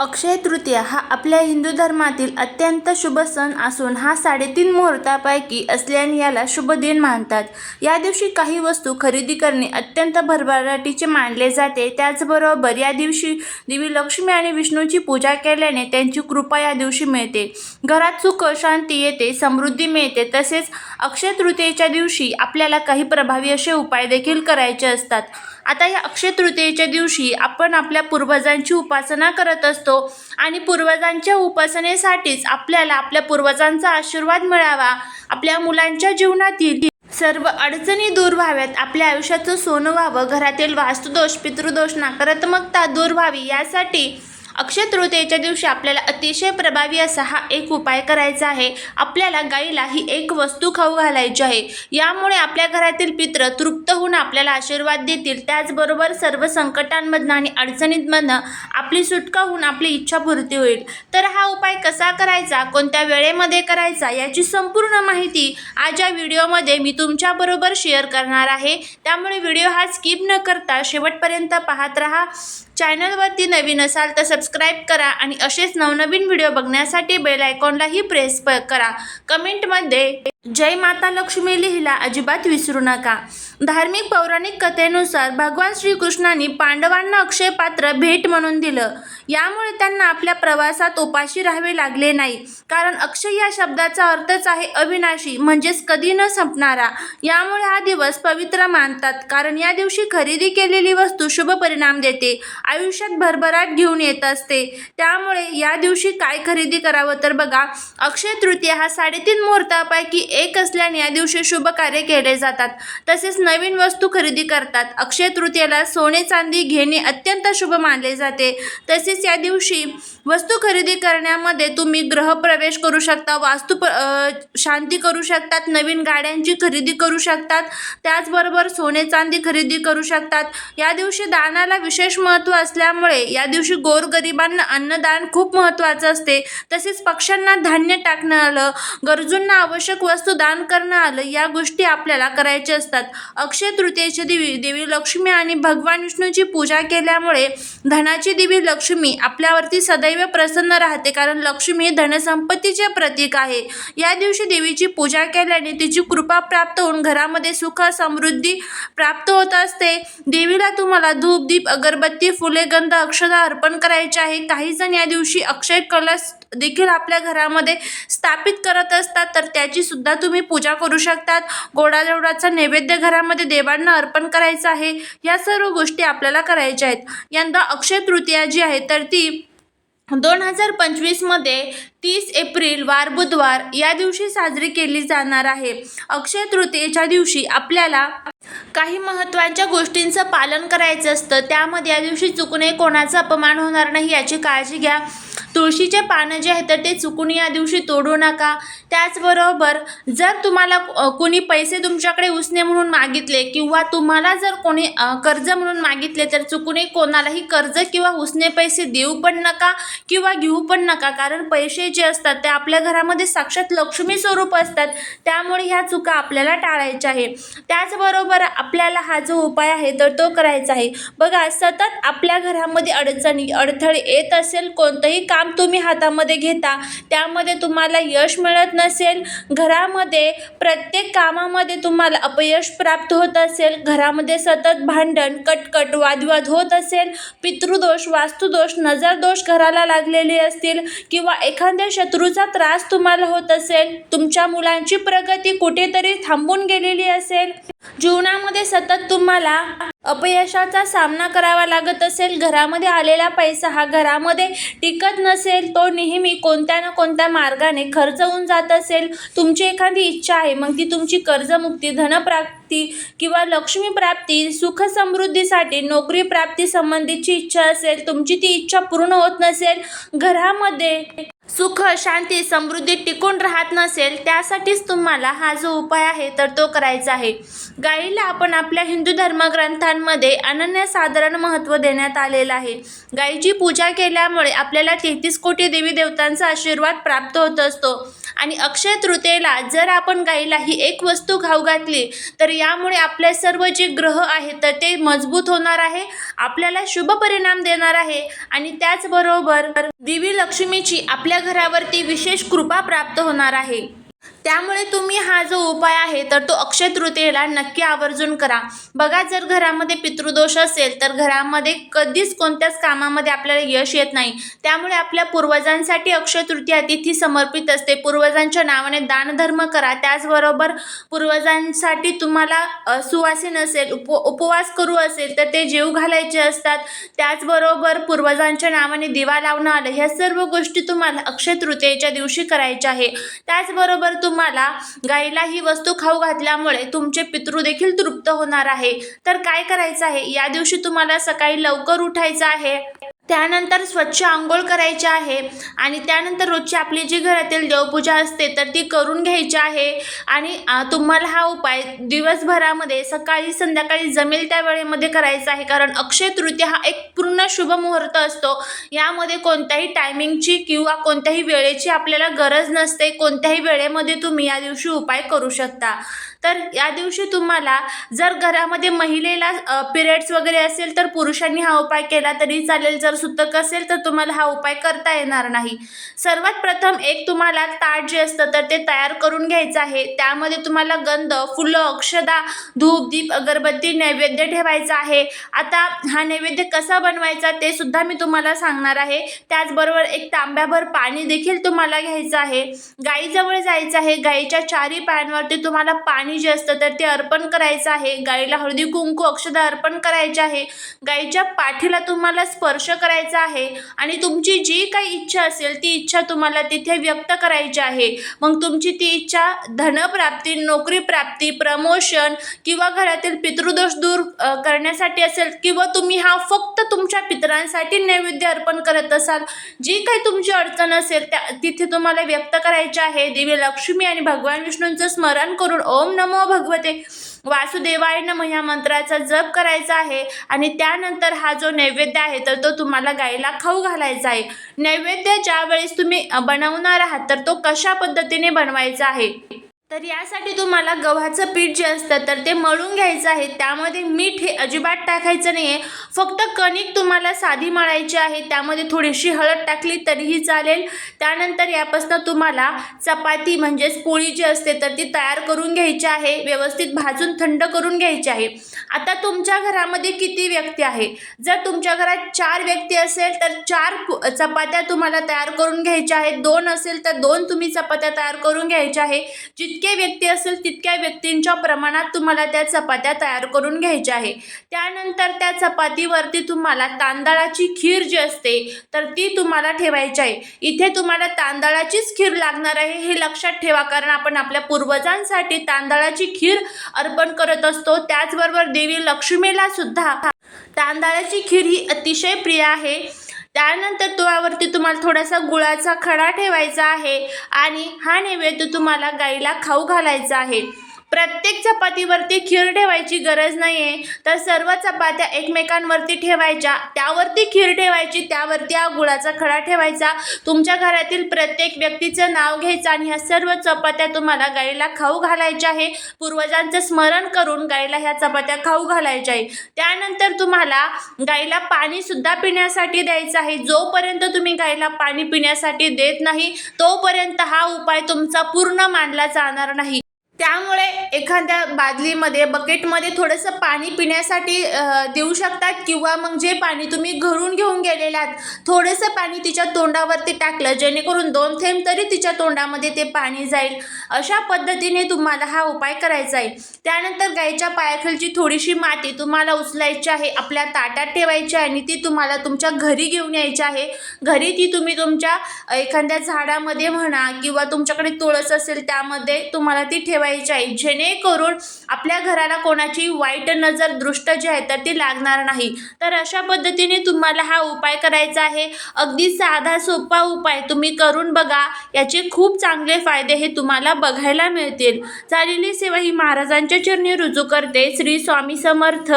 अक्षय तृतीया हा आपल्या हिंदू धर्मातील अत्यंत शुभ सण असून हा साडेतीन मुहूर्तापैकी असल्याने याला शुभ दिन मानतात. या दिवशी काही वस्तू खरेदी करणे अत्यंत भरभराटीचे मानले जाते. त्याचबरोबर या दिवशी देवी लक्ष्मी आणि विष्णूची पूजा केल्याने त्यांची कृपा या दिवशी मिळते. घरात सुख शांती येते समृद्धी मिळते. तसेच अक्षय तृतीयेच्या दिवशी आपल्याला काही प्रभावी असे उपाय देखील करायचे असतात. आता या अक्षय तृतीयेच्या दिवशी आपण आपल्या पूर्वजांची उपासना करत असतो आणि पूर्वजांच्या उपासनेसाठीच आपल्याला आपल्या पूर्वजांचा आशीर्वाद मिळावा. आपल्या मुलांच्या जीवनातील सर्व अडचणी दूर व्हाव्यात. आपल्या आयुष्याचं सोनं व्हावं. घरातील वास्तुदोष पितृदोष नकारात्मकता दूर व्हावी यासाठी अक्षय तृतीयेच्या दिवशी आपल्याला अतिशय प्रभावी असा हा एक उपाय करायचा आहे. आपल्याला गाईला ही एक वस्तू खाऊ घालायची आहे. यामुळे आपल्या घरातील पित्र तृप्त होऊन आपल्याला आशीर्वाद देतील. त्याचबरोबर सर्व संकटांमधनं आणि अडचणींमधनं आपली सुटका होऊन आपली इच्छापूर्ती होईल. तर हा उपाय कसा करायचा? कोणत्या वेळेमध्ये करायचा? याची संपूर्ण माहिती आज या व्हिडिओमध्ये मी तुमच्याबरोबर शेअर करणार आहे. त्यामुळे व्हिडिओ हा स्किप न करता शेवटपर्यंत पाहत राहा. चॅनलवरती नवीन असाल तर सबस्क्राईब करा आणि असेच नवनवीन व्हिडिओ बघण्यासाठी बेल आयकॉनलाही प्रेस प करा. कमेंटमध्ये जय माता लक्ष्मी लिहिला अजिबात विसरू नका. धार्मिक पौराणिक कथेनुसार भगवान श्रीकृष्णांनी पांडवांना अक्षय पात्र भेट म्हणून दिलं. यामुळे त्यांना आपल्या प्रवासात उपाशी राहावे लागले नाही. कारण अक्षय या शब्दाचा अर्थच आहे अविनाशी म्हणजेच कधी न संपणारा. यामुळे हा दिवस पवित्र मानतात कारण या दिवशी खरेदी केलेली वस्तू शुभ परिणाम देते. आयुष्यात भरभराट घेऊन येत असते. त्यामुळे या दिवशी काय खरेदी करावं तर बघा अक्षय तृतीया हा साडेतीन मुहूर्तापैकी एक असल्याने या दिवशी शुभ कार्य केले जातात. तसेच नवीन वस्तू खरेदी करतात. अक्षय तृतीयाला सोने चांदी घेणे अत्यंत शुभ मानले जाते. तसेच या दिवशी वस्तू खरेदी करण्यामध्ये तुम्ही ग्रहप्रवेश करू शकता वास्तू शांती करू शकतात नवीन गाड्यांची खरेदी करू शकतात त्याचबरोबर सोने चांदी खरेदी करू शकतात. या दिवशी दानाला विशेष महत्त्व असल्यामुळे या दिवशी गोरगरिबांना अन्नदान खूप महत्त्वाचं असते. तसेच पक्ष्यांना धान्य टाकणं आलं गरजूंना आवश्यक वस्तू वस्तू दान करणं आलं या गोष्टी आपल्याला करायच्या असतात. अक्षय तृतीयेच्या देवी देवी लक्ष्मी आणि भगवान विष्णूची पूजा केल्यामुळे धनाची देवी लक्ष्मी आपल्यावरती सदैव प्रसन्न राहते कारण लक्ष्मी हे धनसंपत्तीचे प्रतीक आहे. या दिवशी देवीची पूजा केल्याने तिची कृपा प्राप्त होऊन घरामध्ये सुख समृद्धी प्राप्त होत असते. देवीला तुम्हाला धूप दीप अगरबत्ती फुले गंध अक्षता अर्पण करायचे आहे. काही जण या दिवशी अक्षय कलश देखील आपल्या घरामध्ये स्थापित करत असतात तर त्याची सुद्धा तुम्ही पूजा करू शकतात. गोडाधोडाचा नैवेद्य घरामध्ये देवांना अर्पण करायचं आहे. या सर्व गोष्टी आपल्याला करायच्या आहेत. यंदा अक्षय तृतीया जी आहे तर ती दोन हजार पंचवीसमध्ये तीस एप्रिल वार बुधवार या दिवशी साजरी केली जाणार आहे. अक्षय तृतीयेच्या दिवशी आपल्याला काही महत्त्वाच्या गोष्टींचं पालन करायचं असतं. त्यामध्ये या दिवशी चुकूनही कोणाचा अपमान होणार नाही याची काळजी घ्या. तुळशीचे पानं जे आहेत तर ते चुकून या दिवशी तोडू नका. त्याचबरोबर जर तुम्हाला कुणी कोणी पैसे तुमच्याकडे उसने म्हणून मागितले किंवा तुम्हाला जर कोणी कर्ज म्हणून मागितले तर चुकूनही कोणालाही कर्ज किंवा उसने पैसे देऊ पण नका किंवा घेऊ पण नका. कारण पैसे जे असतात ते आपल्या घरामध्ये साक्षात लक्ष्मी स्वरूप असतात. त्यामुळे ह्या चुका आपल्याला टाळायच्या आहे. त्याचबरोबर आपल्याला हा जो उपाय आहे तर तो करायचा आहे. बघा सतत आपल्या घरामध्ये अडचणी अडथळे येत असेल कोणतंही काम तुम्ही हातामध्ये घेता त्यामध्ये तुम्हाला यश मिळत नसेल घरामध्ये प्रत्येक कामामध्ये तुम्हाला अपयश प्राप्त होत असेल घरामध्ये सतत भांडण कटकट वादविवाद होत असेल पितृदोष वास्तुदोष नजरदोष घराला लागलेले असतील किंवा एखाद्या शत्रूचा त्रास तुम्हाला होत असेल तुमच्या मुलांची प्रगती कुठेतरी थांबून गेलेली असेल जीवनामध्ये सतत तुम्हाला अपयशाचा सामना करावा लागत असेल घरामध्ये आलेला पैसा हा घरामध्ये टिकत नसेल तो नेहमी कोणत्या ना कोणत्या मार्गाने खर्च होऊन जात असेल तुमची एखादी इच्छा आहे मग ती तुमची कर्जमुक्ती धनप्राप्ती किंवा लक्ष्मी प्राप्ती सुख समृद्धीसाठी नोकरी प्राप्ती संबंधीची इच्छा असेल तुमची ती इच्छा पूर्ण होत नसेल घरामध्ये सुख शांती समृद्धी टिकून राहत नसेल त्यासाठीच तुम्हाला हा जो उपाय आहे तर तो करायचा आहे. गाईला आपण आपल्या हिंदू धर्मग्रंथांमध्ये अनन्यसाधारण महत्त्व देण्यात आलेलं आहे. गाईची पूजा केल्यामुळे आपल्याला तेहतीस कोटी देवी देवतांचा आशीर्वाद प्राप्त होत असतो. आणि अक्षय तृतीयेला जर आपण गाईला ही एक वस्तू खाऊ घातली तर यामुळे आपले सर्व जे ग्रह आहेत तर ते मजबूत होणार आहे आपल्याला शुभ परिणाम देणार आहे. आणि त्याचबरोबर देवी लक्ष्मीची आपल्या घरावरती विशेष कृपा प्राप्त होणार आहे. त्यामुळे तुम्ही हा जो उपाय आहे तर तो अक्षय तृतीयेला नक्की आवर्जून करा. बघा जर घरामध्ये पितृदोष असेल तर घरामध्ये कधीच कोणत्याच कामामध्ये आपल्याला यश येत नाही. त्यामुळे आपल्या पूर्वजांसाठी अक्षय तृतीया तिथी समर्पित असते. पूर्वजांच्या नावाने दानधर्म करा. त्याचबरोबर पूर्वजांसाठी तुम्हाला सुवासीन असेल उप उपवास करू असेल तर ते जीव घालायचे असतात. त्याचबरोबर पूर्वजांच्या नावाने दिवा लावणं आलं ह्या सर्व गोष्टी तुम्हाला अक्षय तृतीयेच्या दिवशी करायच्या आहे. त्याचबरोबर तुम्हाला गाईला ही वस्तू खाऊ घातल्यामुळे तुमचे पितृ देखील तृप्त होणार आहे. तर काय करायचं आहे? या दिवशी तुम्हाला सकाळी लवकर उठायचं आहे. त्यानंतर स्वच्छ आंघोळ करायची आहे आणि त्यानंतर रोजची आपली जी घरातील देवपूजा असते तर ती करून घ्यायची आहे. आणि तुम्हाला हा उपाय दिवसभरामध्ये सकाळी संध्याकाळी जमेल त्या वेळेमध्ये करायचा आहे. कारण अक्षय तृतीया हा एक पूर्ण शुभ मुहूर्त असतो. यामध्ये कोणत्याही टायमिंगची किंवा कोणत्याही वेळेची आपल्याला गरज नसते. कोणत्याही वेळेमध्ये तुम्ही या दिवशी उपाय करू शकता. तर या दिवशी तुम्हाला जर घरामध्ये महिलेला पिरियड्स वगैरे असेल तर पुरुषांनी हा उपाय केला तरी चालेल. जर सुतक असेल तर तुम्हाला हा उपाय करता येणार नाही. सर्वात प्रथम एक तुम्हाला ताट जे असतं तर ते तयार करून घ्यायचं आहे. त्यामध्ये तुम्हाला गंध फुलं अक्षदा धूप दीप अगरबत्ती नैवेद्य ठेवायचा आहे. आता हा नैवेद्य कसा बनवायचा ते सुद्धा मी तुम्हाला सांगणार आहे. त्याचबरोबर एक तांब्याभर पाणी देखील तुम्हाला घ्यायचं आहे. गाईजवळ जायचं आहे. गाईच्या चारी पायांवरती तुम्हाला पाणी जे असतं तर ते अर्पण करायचं आहे. गाईला हळदी कुंकू अक्षदा अर्पण करायचे आहे. गाईच्या पाठीला तुम्हाला स्पर्श करायचा आहे. आणि तुमची जी काही इच्छा असेल ती इच्छा तुम्हाला तिथे व्यक्त करायची आहे. मग तुमची ती इच्छा धनप्राप्ती नोकरी प्राप्ती प्रमोशन किंवा घरातील पितृदोष दूर करण्यासाठी असेल किंवा तुम्ही हा फक्त तुमच्या पितरांसाठी नैवेद्य अर्पण करत असाल जी काही तुमची अडचण असेल त्या तिथे तुम्हाला व्यक्त करायची आहे. देवी लक्ष्मी आणि भगवान विष्णूंचं स्मरण करून ओम नमो भगवते. वासुदेवाय नम ह्या मंत्राचा जप करायचा आहे आणि त्यानंतर हा जो नैवेद्य आहे तर तो तुम्हाला गाईला खाऊ घालायचा आहे. नैवेद्य ज्या वेळेस तुम्ही बनवणार आहात तर तो कशा पद्धतीने बनवायचा आहे? तर यासाठी तुम्हाला गव्हाचं पीठ जे असतं तर ते मळून घ्यायचं आहे. त्यामध्ये मीठ हे अजिबात टाकायचं नाही आहे फक्त कणिक तुम्हाला साधी मळायची आहे. त्यामध्ये थोडीशी हळद टाकली तरीही चालेल. त्यानंतर यापासून तुम्हाला चपाती म्हणजेच पोळी जी असते तर ती तयार करून घ्यायची आहे. व्यवस्थित भाजून थंड करून घ्यायची आहे. आता तुमच्या घरामध्ये किती व्यक्ती आहे? जर तुमच्या घरात चार व्यक्ती असेल तर चार पु- चपात्या तुम्हाला तयार करून घ्यायच्या आहेत. दोन असेल तर दोन तुम्ही चपात्या तयार करून घ्यायच्या आहे. जितके व्यक्ती असेल तितक्या व्यक्तींच्या प्रमाणात तुम्हाला त्या चपात्या तयार करून घ्यायच्या आहे. त्यानंतर त्या चपातीवरती तुम्हाला तांदळाची खीर जी असते तर ती तुम्हाला ठेवायची आहे. इथे तुम्हाला तांदळाचीच खीर लागणार आहे. हे लक्षात ठेवा कारण आपण आपल्या पूर्वजांसाठी तांदळाची खीर अर्पण करत असतो. त्याचबरोबर देवी लक्ष्मीला सुद्धा तांदळाची खीर ही अतिशय प्रिय आहे. त्यानंतर तुळावरती तुम्हाला थोडासा गुळाचा खडा ठेवायचा आहे आणि हा नैवेद्य तुम्हाला गाईला खाऊ घालायचा आहे. प्रत्येक चपातीवरती खीर ठेवायची गरज नाही आहे तर सर्व चपात्या एकमेकांवरती ठेवायच्या त्यावरती खीर ठेवायची त्यावरती हा गुळाचा खडा ठेवायचा. तुमच्या घरातील प्रत्येक व्यक्तीचं नाव घ्यायचं आणि ह्या सर्व चपात्या तुम्हाला गाईला खाऊ घालायच्या आहे. पूर्वजांचं स्मरण करून गाईला ह्या चपात्या खाऊ घालायच्या आहे. त्यानंतर तुम्हाला गाईला पाणीसुद्धा पिण्यासाठी द्यायचं आहे. जोपर्यंत तुम्ही गाईला पाणी पिण्यासाठी देत नाही तोपर्यंत हा उपाय तुमचा पूर्ण मानला जाणार नाही. त्यामुळे एखाद्या बादलीमध्ये बकेटमध्ये थोडंसं पाणी पिण्यासाठी देऊ शकतात किंवा मग जे पाणी तुम्ही घरून घेऊन गेलेले आहात थोडंसं पाणी तिच्या तोंडावरती टाकलं जेणेकरून दोन थेंब तरी तिच्या तोंडामध्ये ते पाणी जाईल. अशा पद्धतीने तुम्हाला हा उपाय करायचा आहे. त्यानंतर गायीच्या पायाखालची थोडीशी माती तुम्हाला उचलायची आहे आपल्या ताटात ठेवायची आहे आणि ती तुम्हाला तुमच्या घरी घेऊन यायची आहे. घरी ती तुम्ही तुमच्या एखाद्या झाडामध्ये म्हणा किंवा तुमच्याकडे तुळस असेल त्यामध्ये तुम्हाला ती ठेवायची आहे. जेणेकरून आपल्या घराला कोणाची वाईट नजर दृष्ट जी आहे तर ती लागणार नाही. तर अशा पद्धतीने तुम्हाला हा उपाय करायचा आहे. अगदी साधा सोपा उपाय तुम्ही करून बघा. याचे खूप चांगले फायदे हे तुम्हाला बघायला मिळतील. झालेली सेवा ही महाराजांच्या चरणी रुजू करते. श्री स्वामी समर्थ.